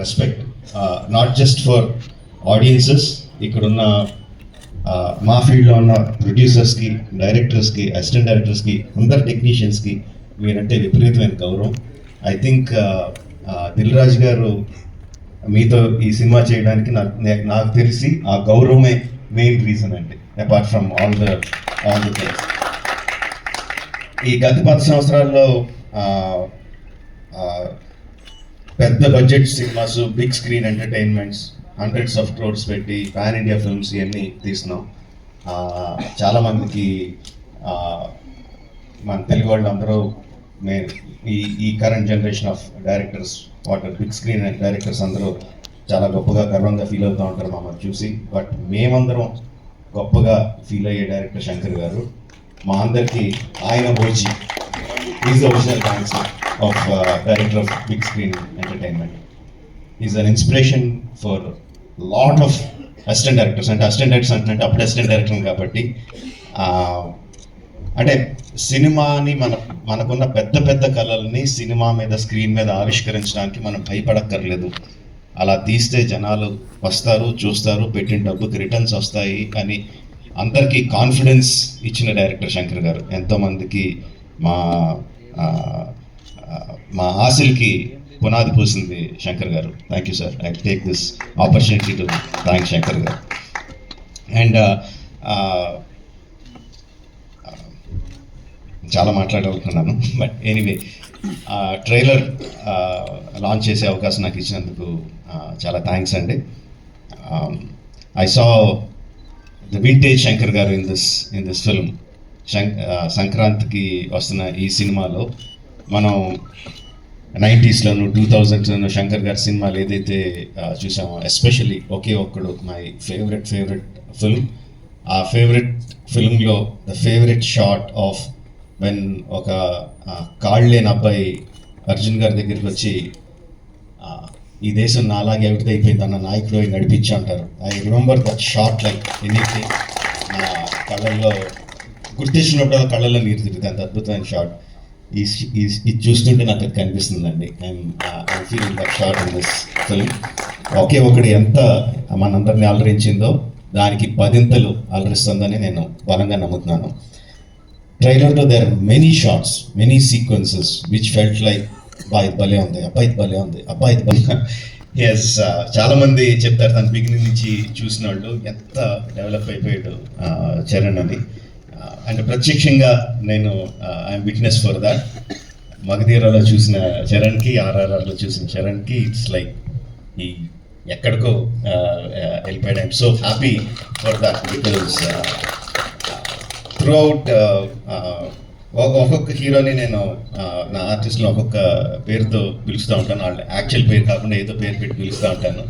Respect not just for audiences ఇక్కడున్న uh, మా ఫీల్డ్లో ఉన్న ప్రొడ్యూసర్స్కి డైరెక్టర్స్కి అసిస్టెంట్ డైరెక్టర్స్కి అందరు టెక్నీషియన్స్కి మీరంటే విపరీతమైన గౌరవం. I think uh, uh, Dil Raju గారు మీతో ఈ సినిమా చేయడానికి నాకు నాకు తెలిసి ఆ గౌరవమే మెయిన్ రీజన్ అండి apart from all the all the things ఈ గత పది సంవత్సరాల్లో పెద్ద budget cinemas big screen entertainments hundreds of crores పెట్టి పాన్ ఇండియా ఫిల్మ్స్ ఇవన్నీ తీసినాం. చాలామందికి చాలా మందికి మన తెలుగు వాళ్ళు అందరూ మే ఈ ఈ current generation of directors water big screen directors అందరూ చాలా గొప్పగా గర్వంగా ఫీల్ అవుతూ ఉంటారు మమ్మల్ని చూసి. బట్ మేమందరం గొప్పగా ఫీల్ అయ్యే డైరెక్టర్ శంకర్ గారు. మా అందరికీ ఆయన OG is original thanks of director of big screen entertainment is an inspiration for lot of assistant directors అంటే అసిస్టెంట్ డైరెక్టర్స్ అంటే అప్పుడు అసిస్టెంట్ డైరెక్టర్ కాబట్టి అంటే సినిమాని మన మనకున్న పెద్ద పెద్ద కళల్ని సినిమా మీద స్క్రీన్ మీద ఆవిష్కరించడానికి మనం భయపడక్కర్లేదు. అలా తీస్తే జనాలు వస్తారు చూస్తారు పెట్టిన డబ్బుకి రిటర్న్స్ వస్తాయి అని అందరికీ కాన్ఫిడెన్స్ ఇచ్చిన డైరెక్టర్ శంకర్ గారు. ఎంతోమందికి మా మా ఆశలకి పునాది పూసింది శంకర్ గారు. Thank you sir I take this opportunity to thank Shankar గారు. అండ్ uh, uh, uh, చాలా మాట్లాడాలనుకున్నాను. బట్ ఎనీవే ట్రైలర్ లాంచ్ చేసే అవకాశం నాకు ఇచ్చినందుకు చాలా థ్యాంక్స్ అండి. I saw the vintage Shankar గారు in this in this film సంక్రాంతికి వస్తున్న ఈ సినిమాలో మనం నైంటీస్లోను టూ థౌజండ్స్లోను శంకర్ గారి సినిమాలు ఏదైతే చూసామో especially Oke Okkadu my favourite favourite film ఆ favourite ఫిల్మ్లో the favourite shot of when ఒక కాళ్ళు లేని అబ్బాయి అర్జున్ గారి దగ్గరికి వచ్చి ఈ దేశం నాలాగే ఎవరిది అయిపోయింది అన్న నాయకుడు అయి నడిపించి అంటారు. I remember that shot like anything నా కళ్ళల్లో గుర్తించినప్పుడు కళ్ళల్లో నీరు తిరుగుతుంది. అంత అద్భుతమైన షార్ట్ ఇది చూస్తుంటే నాకు అది కనిపిస్తుందండి. I'm feeling that shot in this film. ఒకే ఒకటి ఎంత మనందరిని అలరించిందో దానికి పదింతలు అలరిస్తుందని నేను బలంగా నమ్ముతున్నాను. ట్రైలర్లో there many shots many sequences which felt like అబ్బాయి భలే ఉంది అబ్బాయి భలే ఉంది అబ్బాయి ఎస్ చాలామంది చెప్తారు తన బిగినింగ్ నుంచి చూసిన వాళ్ళు ఎంత డెవలప్ అయిపోయాడు చరణ్ అని. అండ్ ప్రత్యక్షంగా నేను ఐఎమ్ విట్నెస్ ఫర్ దాట్ మగధీరాలో చూసిన చరణ్కి ఆర్ఆర్ఆర్లో చూసిన చరణ్కి ఇట్స్ లైక్ ఈ ఎక్కడికో వెళ్ళిపోయాడు. I'm so happy for that because throughout ఒక్కొక్క హీరోని నేను నా ఆర్టిస్ట్ని ఒక్కొక్క పేరుతో పిలుస్తూ ఉంటాను. వాళ్ళ యాక్చువల్ పేరు కాకుండా ఏదో పేరు పెట్టి పిలుస్తూ ఉంటాను.